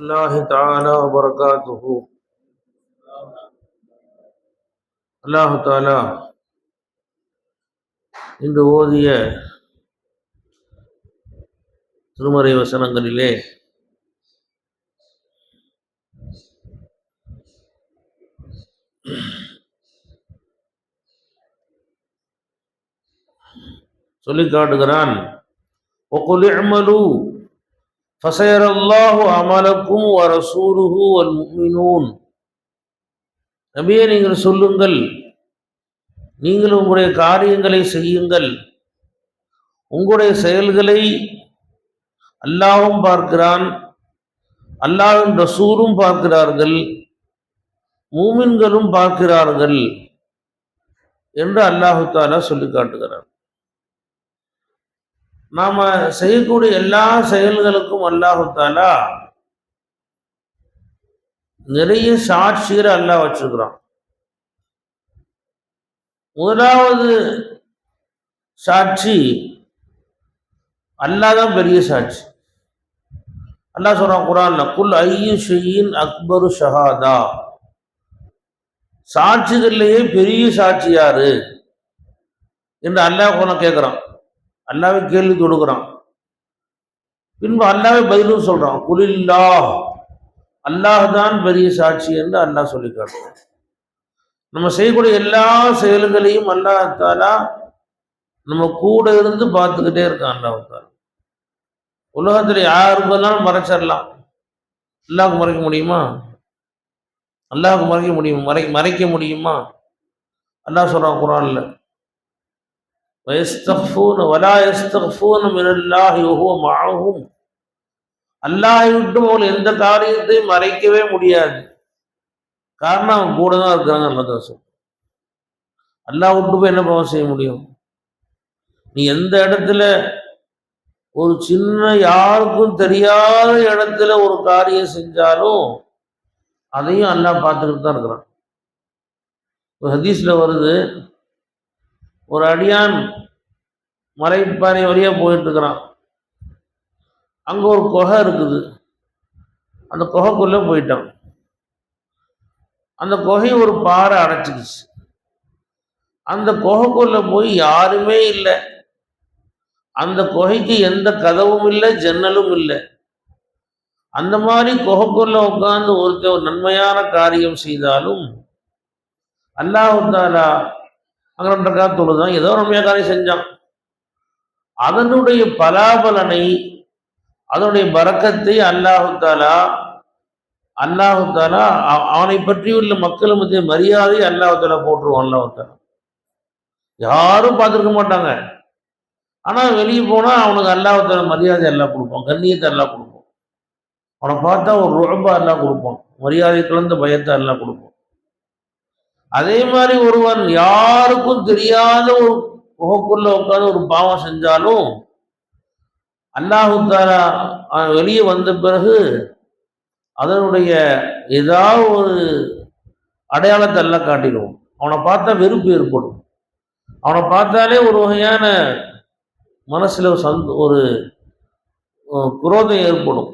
الله تعالى وبركاته அல்லாஹு தாலா இன்று ஓதிய திருமறை வசனங்களிலே சொல்லி காட்டுகிறான் وَقُلِ اعْمَلُوا فَسَيَرَى اللَّهُ عَمَلَكُمْ وَرَسُولُهُ وَالْمُؤْمِنُونَ நபியே நீங்கள் சொல்லுங்கள் நீங்கள் உங்களுடைய காரியங்களை செய்யுங்கள் உங்களுடைய செயல்களை அல்லாஹ்வும் பார்க்கிறான் அல்லாஹ்வின் ரசூலும் பார்க்கிறார்கள் மூமின்களும் பார்க்கிறார்கள் என்று அல்லாஹு தாலா சொல்லி காட்டுகிறான் நாம செய்யக்கூடிய எல்லா செயல்களுக்கும் அல்லாஹுத்தாலா நிறைய சாட்சியரை அல்லாஹ் வச்சிருக்கிறோம் முதலாவது சாட்சி அல்லாஹ் தான் பெரிய சாட்சி. அல்லாஹ் சொல்றான் குரான்ல குல் ஐயு ஷெயின் அக்பரு ஷஹாதா. சாட்சிகள்லேயே பெரிய சாட்சி யாரு? என்று அல்லாஹ் உன கேட்குறான் அல்லாவே கேள்வி தொடுக்கிறான். பின்பு அல்லாவே பதிலும் சொல்கிறான் குலில்லா அல்லாஹ் தான் பெரிய சாட்சி என்று அல்லாஹ் சொல்லி காட்டுறான். நம்ம செய்யக்கூடிய எல்லா செயல்களையும் அல்லாஹாலா நம்ம கூட இருந்து பார்த்துக்கிட்டே இருக்கான் அல்லாஹாலா உலகத்தில் யாருக்கு வேணாலும் மறைச்சிடலாம். அல்லாஹ்வுக்கு மறைக்க முடியுமா? அல்லாஹுக்கு மறைக்க முடியும். மறை மறைக்க முடியுமா? அல்லாஹ் சொல்கிறான் குரான் இல்லை வயஸ்தஃபூன் வலா எஸ்தஃபூன் மினல்லாஹி ஒஹுவ மாகும் அல்லாஹை விட்டு அவர்கள் எந்த காரியத்தையும் மறைக்கவே முடியாது காரணம் அவங்க கூட தான் இருக்கிறாங்க நல்ல தோசம் அல்லா விட்டு போய் என்ன பாவம் செய்ய முடியும் நீ எந்த இடத்துல ஒரு சின்ன யாருக்கும் தெரியாத இடத்துல ஒரு காரியம் செஞ்சாலும் அதையும் அல்லா பார்த்துக்கிட்டு தான் இருக்கிறான் இப்போ ஹதீஸில் வருது ஒரு அடியான் மலைப்பாறை வழியாக போயிட்டு இருக்கிறான் அங்கே ஒரு குகை இருக்குது. அந்த குகைக்குள்ளே போயிட்டான். அந்த குகை ஒரு பாறை அடைச்சிக்கிச்சு. அந்த குகைக்குள்ளே போய் யாருமே இல்லை. அந்த குகைக்கு எந்த கதவும் இல்லை ஜன்னலும் இல்லை. அந்த மாதிரி குகைக்குள்ள உட்கார்ந்து ஒருத்தர் ஒரு நன்மையான காரியம் செய்தாலும் அல்லாஹு தாலா அங்கே தொழுதான் ஏதோ நன்மையான காரியம் செஞ்சான். அதனுடைய பலாபலனை அதனுடைய பறக்கத்தை அல்லாஹு தாலா அல்லாஹு தாலா அவ- அவனை உள்ள மக்கள் மத்திய மரியாதை அல்லாஹு தாலா போட்டுருவான் அல்லாஹு தாலா. யாரும் பார்த்துருக்க மாட்டாங்க. ஆனால் வெளியே போனால் அவனுக்கு அல்லாஹு தாலா மரியாதை எல்லாம் கொடுப்பான் கண்ணியத்தை எல்லாம் கொடுப்பான். அவனை பார்த்தா ஒரு ரொம்ப எல்லாம் கொடுப்பான் மரியாதை கலந்த பயத்தை எல்லாம் கொடுப்பான். அதே மாதிரி ஒருவன் யாருக்கும் தெரியாத ஒரு முகக்குள்ள உட்காந்து ஒரு பாவம் செஞ்சாலும் அல்லாஹுத்தாரா வெளியே வந்த பிறகு அதனுடைய ஏதாவது ஒரு அடையாளத்தை எல்லாம் காட்டிடுவோம் அவனை பார்த்தா வெறுப்பு ஏற்படும். அவனை பார்த்தாலே ஒரு வகையான மனசில் ஒரு சந்த ஒரு குரோதம் ஏற்படும்.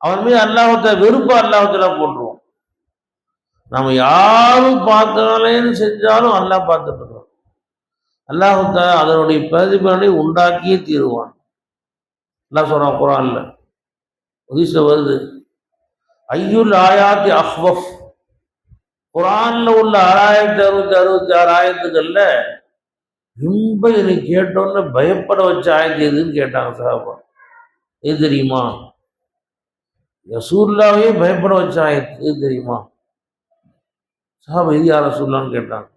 அவன் மீது அல்லாஹத்தை வெறுப்பு அல்லாஹத்தில் போட்டுருவோம் நம்ம யாரும் பார்க்கலேன்னு செஞ்சாலும் அல்லாஹ் பார்த்துட்டுருக்கோம் அல்லாஹ் அல்லாஹுத்தா அதனுடைய பிரதிபலனை உண்டாக்கியே தீருவான். அல்லாஹ் சொல்றான் குரான்ல. ஹதீஸ்ல வருது. ஐயுல் ஆயாத்தி அஹ்வஃப். குரானில் உள்ள ஆறாயிரத்தி அறுபத்தி அறுபத்தி ஆறு ஆயிரத்துக்கள்ல ரொம்ப என்னை கேட்டோன்னு பயப்பட வச்ச ஆயத்து எதுன்னு கேட்டாங்க சாபா எது தெரியுமா? ரசூல்லாவே பயப்பட வச்ச ஆயத்து எது தெரியுமா? சாபா இது யார் ரசூல்லான்னு கேட்டாங்க.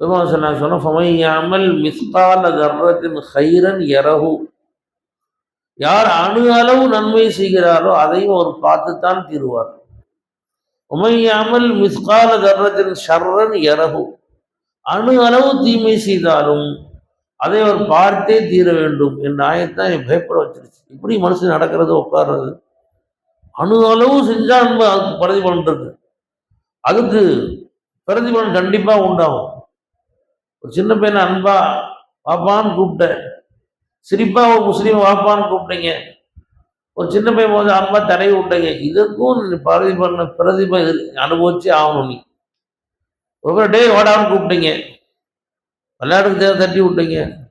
பெருமாள் சொன்னாங்க சொன்ன ஃபமையாமல் மிஸ்கால தர்ரத்தின் ஹைரன் எரகு யார் அணு அளவு நன்மை செய்கிறாரோ அதையும் அவர் பார்த்துத்தான் தீருவார். உமையாமல் மிஸ்கால தர்ரத்தின் ஷர்ரன் எரகு அணு அளவு தீமை செய்தாலும் அதை அவர் பார்த்தே தீர வேண்டும் என்ற ஆயத்தான் என் பயப்பட வச்சிருச்சு. இப்படி மனசு நடக்கிறது உட்கார்றது. அணு அளவு செஞ்சால் நம்ம அதுக்கு பிரதிபலன் இருக்கு. அதுக்கு பிரதிபலன் கண்டிப்பாக உண்டாகும். ஒரு சின்ன பையனை அன்பா வாப்பான்னு கூப்பிட்டேன். சிரிப்பா ஒரு முஸ்லீம் வாப்பான்னு கூப்பிட்டீங்க. ஒரு சின்ன பையன் போது அன்பா தடவி விட்டீங்க. இதுக்கும் நீ பிரதிபலன பிரதிப அனுபவிச்சு ஆகணும் நீ. ஒரு டே ஓடாமல் கூப்பிட்டீங்க. விளையாட்டுக்கு தேவை தட்டி விட்டீங்க.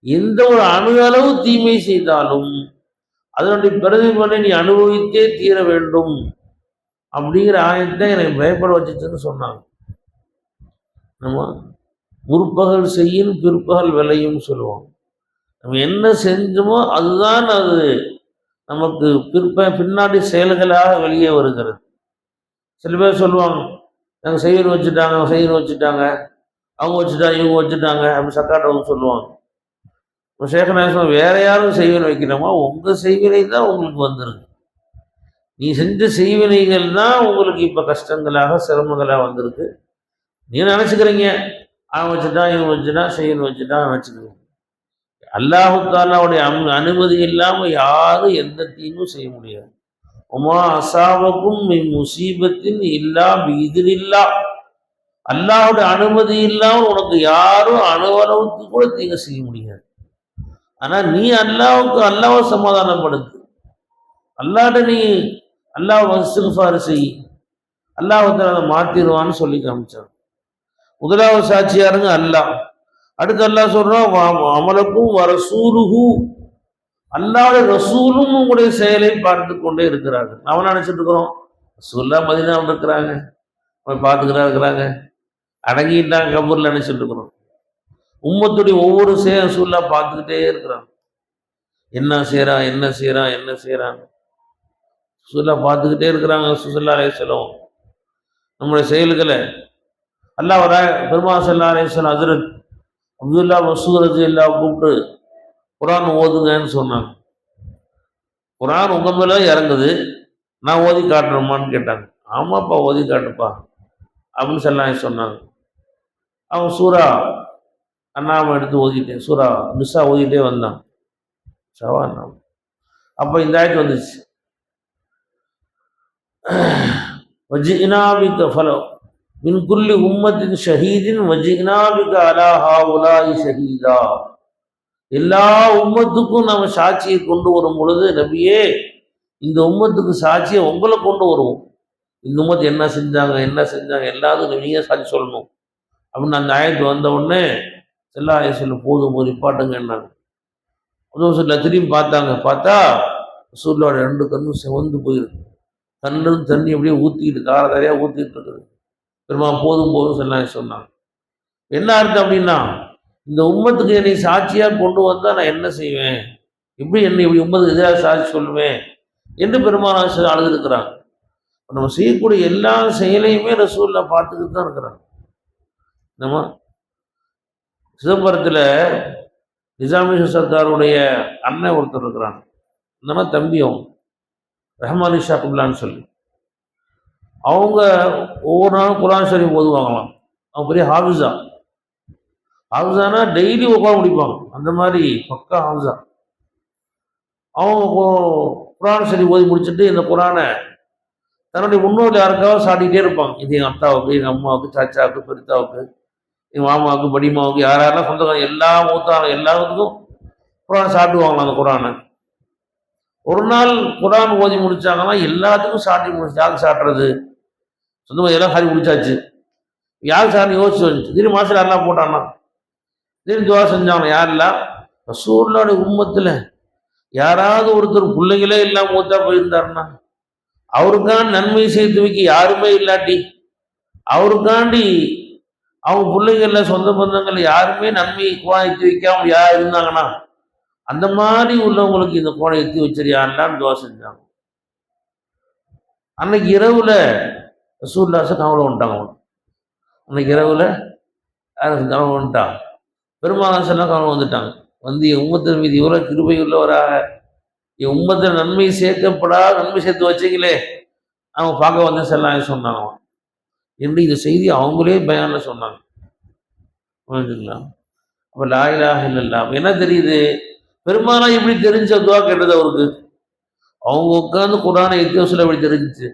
எந்த ஒரு அணு அளவு தீமை செய்தாலும் அதனுடைய பிரதிபலனை நீ அனுபவித்தே தீர வேண்டும். அப்படிங்கிற ஆயத்தை எனக்கு பயப்பட வச்சுச்சுன்னு சொன்னாங்க. நம்ம முற்பகல் செய்யும் பிற்பகல் விளையும் சொல்லுவோம் நம்ம என்ன செஞ்சோமோ அதுதான் அது. நமக்கு பிற்ப பின்னாடி செயல்களாக வெளியே வருகிறது. சில பேர் சொல்லுவாங்க நாங்கள் செய்யணும் வச்சுட்டாங்க செய்யணும் வச்சுட்டாங்க. அவங்க வச்சுட்டாங்க இவங்க வச்சுட்டாங்க. அப்படி சக்காட்டவங்க சொல்லுவாங்க. சேகநாயசம் வேற யாரும் செய்வினை வைக்கணுமா? உங்கள் செய்வினை தான் உங்களுக்கு வந்துருக்கு. நீ செஞ்ச செய்வினைகள் தான் உங்களுக்கு இப்போ கஷ்டங்களாக சிரமங்களாக வந்திருக்கு. நீ நினச்சிக்கிறீங்க? அவன் வச்சுட்டான் இவன் வச்சுட்டான் செய்யணும் வச்சுட்டான் நினச்சிக்கிறீங்க அல்லாஹுத்தாலாவுடைய அம் அனுமதி இல்லாமல் யாரும் எந்த தீங்கும் செய்ய முடியாது. உமா அசாவுக்கும் முசீபத்தின் இல்லா இல்லா அல்லாஹுடைய அனுமதி இல்லாமல் உனக்கு யாரும் அணுவளவுக்கு கூட தீங்கு செய்ய முடியாது. ஆனால் நீ அல்லாவுக்கு அல்லாவை சமாதானப்படுத்து. அல்லாட்ட நீ அல்லாஹ் வசுஃபாரு செய். அல்லாஹத்தில் அதை மாற்றிடுவான்னு சொல்லி காமிச்சான். முதலாவது சாட்சியாருங்க அல்லாஹ். அடுத்து அல்லாஹ் சொல்றான் அமலக்கும் வர சூருகு அல்லாத ரசூலும் உங்களுடைய செயலை பார்த்து கொண்டே இருக்கிறார்கள். அவன் நினைச்சிட்டு இருக்கிறோம்? ரசூல்லா மதினாவில் இருக்கிறாங்க. அவன் பார்த்துக்கிறா இருக்கிறாங்க. அடங்கிட்டாங்க கபூர்ல நினைச்சிட்டு இருக்கிறோம். உம்மத்துடைய ஒவ்வொரு செயல் ரசூல்லா பார்த்துக்கிட்டே இருக்கிறான். என்ன செய்யறான் என்ன செய்யறான் என்ன செய்யறான். சுல்லா பார்த்துக்கிட்டே இருக்கிறாங்க சுசல்லா அலேஸ்வலம் நம்முடைய செயல்களை அல்லா வர பெருமா சல்லா அலேஸ்வலம் அதிரத் அப்துல்லா மசூரது எல்லா கூப்பிட்டு குரான் ஓதுங்கன்னு சொன்னாங்க. குரான் உங்கள் மேலே இறங்குது நான் ஓதி காட்டணுமான்னு கேட்டாங்க. ஆமாப்பா ஓதி காட்டுப்பா அப்படின்னு சொல்லாங்க சொன்னாங்க. அவன் சூறா அண்ணாம எடுத்து ஓதிட்டேன். சூறா மிஸ்ஸாக ஓதிட்டே வந்தான். சவா அண்ணாம அப்போ இந்த ஆயிட்டு வந்துச்சு. வஜினாபிக்க ஃபலம் மின் குல்லி உம்மத்தின் ஷஹீதின் வஜினாபிக்க அலாஹா உலாய் ஷஹீதா எல்லா உம்மத்துக்கும் நம்ம சாட்சியை கொண்டு வரும் பொழுது நபியே இந்த உம்மத்துக்கு சாட்சியை உங்களை கொண்டு வருவோம். இந்த உம்மத்து என்ன செஞ்சாங்க என்ன செஞ்சாங்க எல்லாத்துக்கும் நீங்கள் சாட்சி சொல்லணும். அப்படின்னு அந்த ஆயத்து வந்த உடனே செல்லா ஆயசில் போதும் போது பாட்டுங்க என்னாங்க. அதுவும் சொல்ல திரும்பி பார்த்தாங்க. பார்த்தா சூர்யோட ரெண்டு கண்ணும் செவந்து போயிருக்கு. தன்னும் தண்ணி அப்படியே ஊற்றிக்கிட்டு தார தாரையாக ஊற்றிக்கிட்டு இருக்குது. பெருமா போதும் போதும் செல்லா சொன்னாங்க. என்ன அர்த்தம் அப்படின்னா இந்த உம்மத்துக்கு என்னை சாட்சியாக கொண்டு வந்தால் நான் என்ன செய்வேன்? எப்படி என்னை இப்படி உம்மத்துக்கு எதிராக சாட்சி சொல்லுவேன்? என்று பெருமானாசர் அழுதுருக்கிறாங்க. நம்ம செய்யக்கூடிய எல்லா செயலையுமே ரசூலில் பார்த்துக்கிட்டு தான் இருக்கிறாங்க. நம்ம சிதம்பரத்தில் நிசாமி சர்க்காருடைய அண்ணன் ஒருத்தர் இருக்கிறாங்க என்னன்னா தம்பி அவங்க ரஹ்மான் ஷாக்குல்லான்னு சொல்லி. அவங்க ஒவ்வொரு நாளும் குரான் ஷரீஃப் ஓதுவாங்களாம். அவங்க பெரிய ஹாஃபிஸா. ஹாஃபிஸானா டெய்லி உட்காந்து முடிப்பாங்க. அந்த மாதிரி பக்கா ஹாஃபிஸா. அவங்க குரான் ஷரீஃப் ஓதி முடிச்சுட்டு இந்த குரானை தன்னுடைய முன்னோர்கள் யாருக்காவது சாட்டிகிட்டே இருப்பாங்க. இது எங்கள் அத்தாவுக்கு எங்கள் அம்மாவுக்கு சாச்சாவுக்கு பெருத்தாவுக்கு எங்கள் மாமாவுக்கு படிமாவுக்கு யார் யாரெல்லாம் சொந்தக்காரங்க எல்லா மூத்தாங்க எல்லாத்துக்கும் குரான் சாப்பிடுவாங்களாம் அந்த குரானை. ஒரு நாள் குரான் ஓதி முடிச்சாங்கன்னா எல்லாத்துக்கும் சாட்டி முடிச்சு யாருக்கு சாட்டுறது? சொந்தமாக எல்லாம் சாரி முடிச்சாச்சு. யாருக்கு சார் யோசிச்சு வந்துச்சு திடீர் மாசில் யாரெல்லாம் போட்டான்னா? திடீர்னு துவா செஞ்சாங்க. யாரெல்லாம் ரசூல்லோட உம்மத்தில் யாராவது ஒருத்தர் பிள்ளைங்களே இல்லாமல் மூத்தா போயிருந்தாருன்னா அவருக்கான நன்மை சேர்த்து வைக்க யாருமே இல்லாட்டி அவருக்காண்டி அவங்க பிள்ளைங்கள்ல சொந்த பந்தங்கள் யாருமே நன்மை குவாய்த்து வைக்காம யார் இருந்தாங்கன்னா அந்த மாதிரி உள்ளவங்களுக்கு இந்த கோணை எத்தி வச்சிருயான்லாம் துவா செஞ்சாங்க. அன்னைக்கு இரவுல ரசூல்லாச கவலை வந்துட்டாங்க அன்னைக்கு இரவுல கவலை வந்துட்டான் பெருமானாசெல்லாம் கவலை வந்துட்டாங்க. வந்து என் உம்மத்தின் மீது இவ்வளோ கிருபை உள்ளவராக என் உம்மத்தில் நன்மை சேர்க்கப்படா நன்மை சேர்த்து வச்சிங்களே. அவங்க பார்க்க வந்து செல்லாம் சொன்னாங்க என்று இந்த செய்தி அவங்களே பயானில் சொன்னாங்க. புரிஞ்சுங்களா அப்போ லாயிலாக இல்லைல்லா என்ன தெரியுது? பெருமானா இப்படி தெரிஞ்ச துவா கேட்டது அவருக்கு. அவங்க உட்காந்து குரானை எத்தியோசில் எப்படி தெரிஞ்சிச்சு.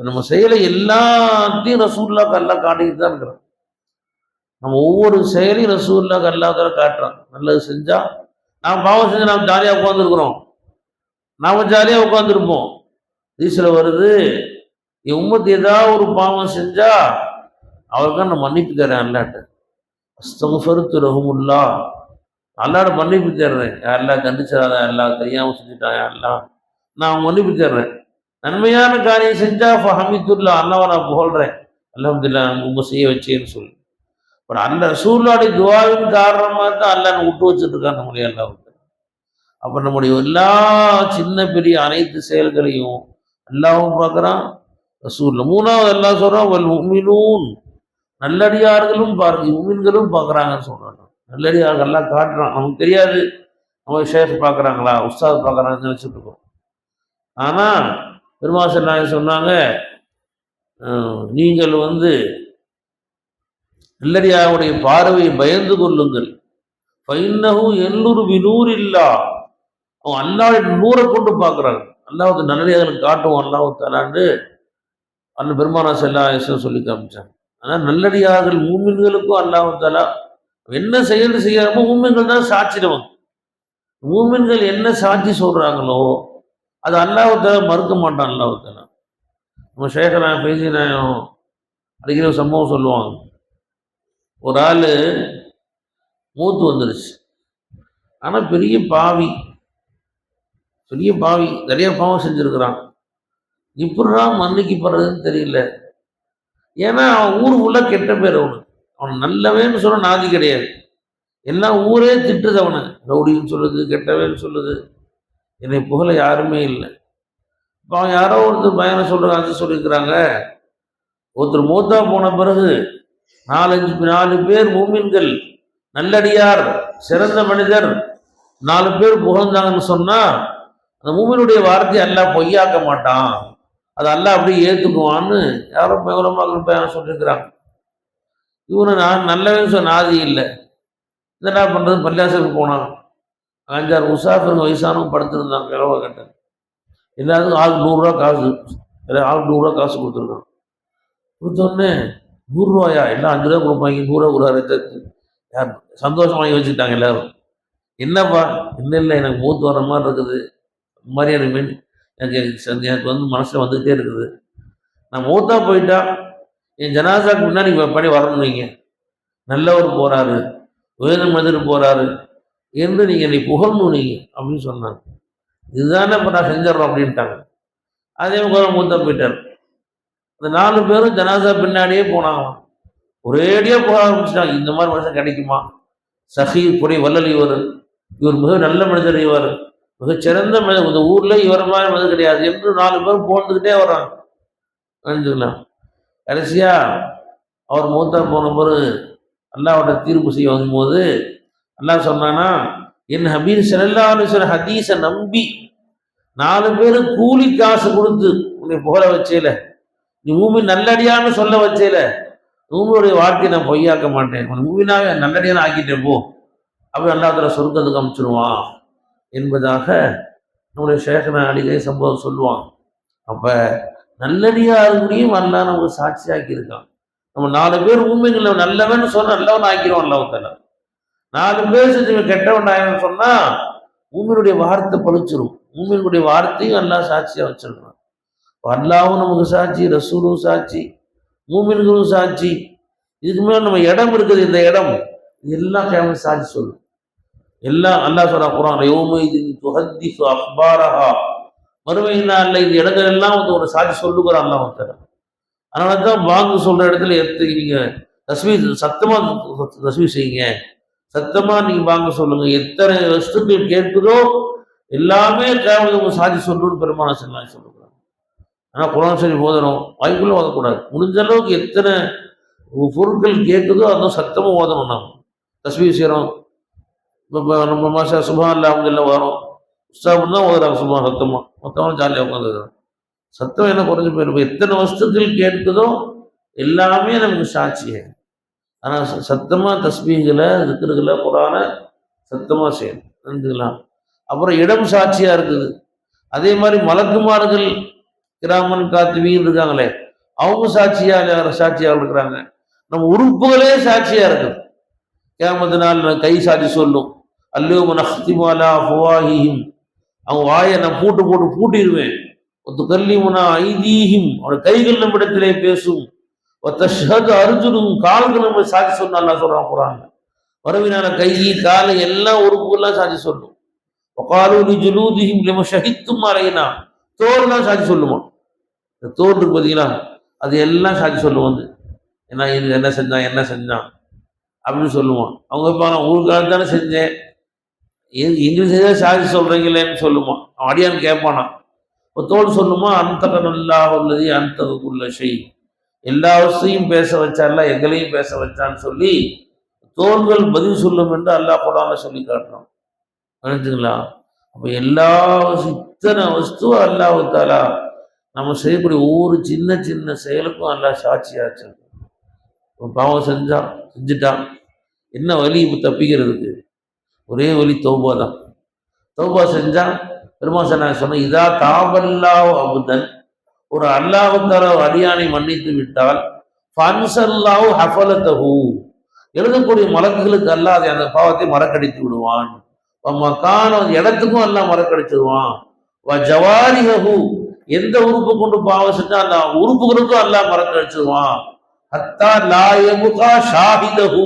நம்ம செயலை எல்லாத்தையும் ரசூல்லாக்கு அல்லா காட்டிக்கிட்டு தான் இருக்கிறோம் நம்ம ஒவ்வொரு செயலையும் ரசூல்லா அல்லாஹ் காட்டுறான். நல்லது செஞ்சா நாம் பாவம் செஞ்சு நாம் ஜாலியாக உட்காந்துருக்குறோம் நாம ஜாலியாக உட்காந்துருப்போம் ஹதீஸில் வருது உம்மத்து ஏதாவது ஒரு பாவம் செஞ்சா அவருக்கு நான் மன்னிப்பு தரேன் அல்லாட்ட. அஸ்தகுஃபருத்து ரஹமுல்லா அல்லாட மன்னிப்பு தேடுறேன் யாரெல்லாம் கண்டிச்சிடாத எல்லாம் தெரியாமல் செஞ்சுட்டான் எல்லாம் நான் மன்னிப்பு தேடுறேன் நன்மையான காரியம் செஞ்சா ஃபஹமித்துல்லா அல்லாவை நான் புகழ்றேன். அல்ஹம்துலில்லாஹ் நான் உங்க செய்ய வச்சேன்னு சொல்லி. அப்புறம் அந்த சூழ்நாடி துவாவின் காரணமாக தான் அல்லாஹ் விட்டு வச்சுட்டு இருக்கான் நம்முடைய அல்லாவுக்கு. அப்போ நம்முடைய எல்லா சின்ன பெரிய அனைத்து செயல்களையும் அல்லாவும் பார்க்குறான் ரசூல்ல மூணாவது எல்லாம் சொல்கிறான் வல் உமினூன் நல்லடியார்களும் பாருங்க உமின்களும் பார்க்குறாங்கன்னு சொல்றாங்க. நல்லடியார்கள் எல்லாம் காட்டுறான். நமக்கு தெரியாது. அவங்க ஷேஃப் பார்க்குறாங்களா உஸ்தாத் பார்க்குறாங்கன்னு நினச்சிட்டு இருக்கோம். ஆனால் பெருமாசர் நாயகம் சொன்னாங்க? நீங்கள் வந்து நல்லடியாருடைய பார்வையை பயந்து கொள்ளுங்கள். பைன்னகும் எல்லூர் வினூர் இல்லா அவன் அல்லாவுடைய நூறை கொண்டு பார்க்குறாங்க அல்லாவுக்கு நல்லடியார்களுக்கு காட்டுவோம் அல்லாஹ் தலாண்டு அந்த பெருமானா செல்லா சொல்லி காமிச்சாங்க ஆனால் நல்லடியார்கள் மூமின்களுக்கும் அல்லாஹ் தலா என்ன செயல் செய்யறமோ மூமின்கள் தான் சாட்சிடுவாங்க மூமின்கள் என்ன சாட்சி சொல்றாங்களோ அது அல்லாஹ் மறுக்க மாட்டான் அல்லாஹ் நம்ம சேகரா பேசி அடிக்கிற சம்பவம் சொல்லுவாங்க. ஒரு ஆள் மூத்து வந்துருச்சு. ஆனால் பெரிய பாவி பெரிய பாவி நிறைய பாவம் செஞ்சுருக்கிறான். இப்படிதான் மன்னிக்கப்படுறதுன்னு தெரியல. ஏன்னா அவன் ஊர் ஃபுல்லாக கெட்ட பேர் அவனுக்கு. அவன் நல்லவேன்னு சொல்ல நாதி கிடையாது. எல்லாம் ஊரே திட்டுது அவனை. ரவுடின்னு சொல்லுது கெட்டவேன்னு சொல்லுது. என்னை புகழ யாருமே இல்லை. இப்போ அவன் யாரோ ஒருத்தர் பயணம் சொல்கிறாங்க சொல்லியிருக்கிறாங்க. ஒருத்தர் மூத்தா போன பிறகு நாலஞ்சு நாலு பேர் மூமின்கள் நல்லடியார் சிறந்த மனிதர் நாலு பேர் புகழ்ந்தாங்கன்னு சொன்னால் அந்த மூமினுடைய வார்த்தையை அல்லா பொய்யாக்க மாட்டான். அதை அல்லா அப்படியே ஏற்றுக்குவான்னு யாரோ பயங்கரமாக பயணம் சொல்லியிருக்கிறாங்க இவனு நான் நல்லவன் சொன்ன ஆதி இல்லை. இது என்ன பண்ணுறது பள்ளியாசலுக்கு போனான். அஞ்சாறு முசாஃபிருங்க வயசானவங்க படுத்திருந்தாங்க கிழவ கட்ட. எல்லாருக்கும் ஆளுக்கு நூறுரூவா காசு எல்லா ஆளுக்கு நூறுரூவா காசு கொடுத்துருக்கான். கொடுத்தோடனே நூறுரூவாயா? எல்லாம் அஞ்சு ரூபா கொடுப்பாங்க நூறுரூவா கொடுக்குறாரு. யார்? சந்தோஷம் வாங்கி வச்சுக்கிட்டாங்க எல்லாரும். என்னப்பா? இல்லை இல்லை எனக்கு மூத்து வர மாதிரி இருக்குது. இந்த மாதிரி எனக்கு மீன் எனக்கு எனக்கு எனக்கு வந்து மனசில் வந்துக்கிட்டே இருக்குது. நான் மூத்தா போயிட்டா என் ஜனாசாக்கு முன்னாடி படி வரணும் நீங்கள் நல்லவர் போகிறாரு வேறு மதிர் போகிறாரு என்று நீங்கள் நீ புகழணும் நீங்கள் அப்படின்னு சொன்னாங்க. இதுதானே இப்போ நான் செஞ்சிடறோம் அப்படின்ட்டாங்க. அதே மாதிரி மூத்த போயிட்டார். அந்த நாலு பேரும் ஜனாசா பின்னாடியே போனாங்க ஒரேடியாக போக ஆரம்பிச்சிட்டாங்க. இந்த மாதிரி மனுஷன் கிடைக்குமா? சஹீர் புடைய வல்லல் இவர். இவர் மிக நல்ல மனிதர் இவர். மிகச்சிறந்த மனிதர். இந்த ஊரில் இவர மாதிரி மனிதர் கிடையாது. என்று நாலு பேரும் போந்துக்கிட்டே வர்றாங்க. கடைசியாக கடைசியா அவர் மூத்தா போன பிறகு அல்லாவோட தீர்ப்பு செய்ய வரும்போது அல்லாஹ் சொன்னானா என் ஹபீர் செல்லாலுசர் ஹதீஸை நம்பி நாலு பேர் கூலி காசு கொடுத்து உன்னை புகழ வச்சேல. நீ மூமி நல்லடியான்னு சொல்ல வச்சேல. மூமியுடைய வார்த்தையை நான் பொய்யாக்க மாட்டேன். உன் மூவினாவே நல்லடியான ஆக்கிட்டேன் போ. அப்படி அல்லாத்துல சொர்க்கத்துக்கு அனுப்பிச்சிடுவான் என்பதாக நம்முடைய சேகன அடிக்கடி சம்பவம் சொல்லுவான். அப்போ நல்லடியாருக்குடியும் அல்லா நமக்கு சாட்சியாக்கி இருக்கான். நம்ம நாலு பேர் உண்மைகளை நல்லவன்னு சொன்னா நல்லவன் ஆக்கிடுவோம் அல்லாஹ் நாலு பேர் செஞ்சு கெட்டவன் ஆயிரம் சொன்னா மூமியினுடைய வார்த்தை பழிச்சிரும். மூமியினுடைய வார்த்தையும் நல்லா சாட்சியா வச்சிருக்கான் அல்லாவும் நமக்கு சாட்சி ரசூலும் சாட்சி மூமின்களும் சாட்சி. இதுக்கு மேலே நம்ம இடம் இருக்குது இந்த இடம். எல்லாம் கேமரா சாட்சி சொல்லும். எல்லாம் அல்லாஹ் சொல்றா குரான் யோமை துஹத்தி அக்பாரஹா மறுமை நாளில் இந்த இடங்கள் எல்லாம் வந்து ஒரு சாட்சி சொல்லுகிறான் அல்லாஹ் தர அதனால தான் வாங்க சொல்ற இடத்துல எடுத்து நீங்க தஸ்மி சத்தமா தஸ்மி செய்யுங்க. சத்தமா நீங்க வாங்க சொல்லுங்க. எத்தனை வஸ்துக்கள் கேட்குதோ எல்லாமே கேவலம் சாட்சி சொல்லுன்னு பெருமான செல்லாம் சொல்லுகிறாங்க ஆனால் குரான் சரி ஓதணும். வாய்க்குள்ள ஓதக்கூடாது. முடிஞ்ச அளவுக்கு எத்தனை பொருட்கள் கேட்குதோ அதுவும் சத்தமாக ஓதணும் நாம். தஸ்மி செய்கிறோம் நம்ம மாசா சுபா இல்லை அவங்க எல்லாம் வரோம். உற்சாகம் தான் ஓதுறாங்க சும்மா சத்தமாக மொத்தமாக ஜாலியாக உட்காந்துருக்காங்க சத்தம் என்ன குறைஞ்சி போயிருப்போம் எத்தனை வருஷத்தில் கேட்குதோ எல்லாமே நமக்கு சாட்சியே. ஆனால் சத்தமாக தஸ்மீகளை இருக்கிறதுல குரான சத்தமாக செய்யணும். தெரிஞ்சுக்கலாம் அப்புறம் இடம் சாட்சியாக இருக்குது. அதே மாதிரி மலக்குமார்கள் கிராமன் காத்துவின்னு இருக்காங்களே அவங்க சாட்சியாக சாட்சியாக இருக்கிறாங்க. நம்ம உறுப்புகளே சாட்சியாக இருக்குது. கேமத்தினால் நாள் கை சாட்சி சொல்லும். அல்லோமன் அஹ்திமாலா ஃபுவாஹிஹிம் அவங்க வாயை நான் பூட்டு போட்டு பூட்டிடுவேன். ஒத்து கல்லிமுனா ஐதீகம் அவன் கைகள் நம்மிடத்திலே பேசும். ஒத்த ஷஹது அர்ஜுனும் கால்கள் நம்ம சாட்சி சொன்னா அல்லாஹ் சொல்றான் குரான் வரவினால கை காலை எல்லாம் உறுப்புகள்லாம் சாட்சி சொல்லும். ஒகாலூலி ஜுலூதிஹிம் லிம ஷஹித்தும் அலைனா. தோல்லாம் சாட்சி சொல்லுமா இந்த தோல் இருக்கு பார்த்தீங்களா அது எல்லாம் சாட்சி சொல்லுவோம் வந்து. என்ன இது என்ன செஞ்சான் என்ன செஞ்சான்? அப்படின்னு சொல்லுவான். அவங்க இப்போ நான் ஊருக்காக தானே செஞ்சேன். இங்கிலீஷ் எங்களுக்கு சாதி சாட்சி சொல்லுமா? அடியான் அவன் கேட்பானா இப்போ தோல் சொல்லுமா? அந்த நல்லா உள்ளது அந்த செய் எல்லா வசதியும் பேச வச்சான்ல எங்களையும் பேச வச்சான்னு சொல்லி தோள்கள் பதில் சொல்லும் என்று அல்லாஹ் குரான்ல சொல்லி காட்டுறோம் புரிஞ்சுங்களா அப்போ எல்லா இத்தனை வஸ்துவும் அல்லாஹ் தாலா நம்ம செய்யக்கூடிய ஒவ்வொரு சின்ன சின்ன செயலுக்கும் அல்லாஹ் சாட்சியாச்சு ஒரு பாவம் செஞ்சான் செஞ்சுட்டான். என்ன வழி இப்போ தப்பிக்கிறதுக்கு? ஒரே வழி தௌபா தான். தௌபா செஞ்சால் பெருமாசன் நான் சொன்னேன் இதா தாவல்லா அபுதன். ஒரு அல்லாஹுக்கார அடியானை மன்னித்து விட்டால் ஃபன்சல்லாஹு ஹஃபலத்தஹு. எழுதக்கூடிய மலக்குகளுக்கு அல்ல அதை அந்த பாவத்தை மறக்கடித்து விடுவான். மக்கான இடத்துக்கும் எல்லாம் மறக்கடிச்சிடுவான் வ ஜவாரிஹு. எந்த உறுப்பு கொண்டு பாவம் செஞ்சா அந்த உறுப்புகளுக்கும் எல்லாம் மறக்கடிச்சிடுவான் ஹத்தா லாயமுகா ஷாஹிதஹூ.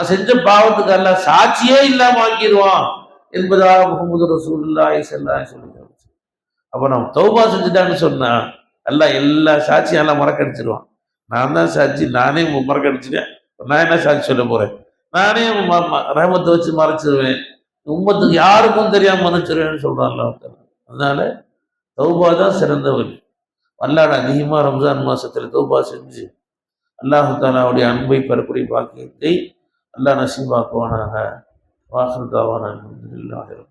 அது செஞ்ச பாவத்துக்கு அல்ல சாட்சியே இல்லாம ஆக்கிடுவான் என்பதாக முகமது ரசூலுல்லாஹி ஸல்லல்லாஹு அலைஹி வஸல்லம் அப்ப நம்ம தௌபா செஞ்சுட்டான்னு சொன்னா எல்லாம் எல்லா சாட்சியும் எல்லாம் மறக்கடிச்சிருவான். நான் தான் சாட்சி நானே மறக்கடிச்சிட்டேன். நான் என்ன சாட்சி சொல்ல போறேன்? நானே ம- ம- ரஹமத்தை வச்சு மறைச்சிருவேன். உம்மத்துக்கு யாருக்கும் தெரியாம மன்னிச்சிருவேன்னு சொல்றான் அல்லாஹ் அதனால தௌபா தான் சிறந்த வழி. அல்லாஹ் அதிகமாக ரம்ஜான் மாசத்துல தௌபா செஞ்சு அல்லாஹு தாலாவுடைய அன்பை பெறக்கூடிய பாக்கியத்தை اللہ نصیبہ کو ہے۔ واخر دعوانا الحمدللہ رب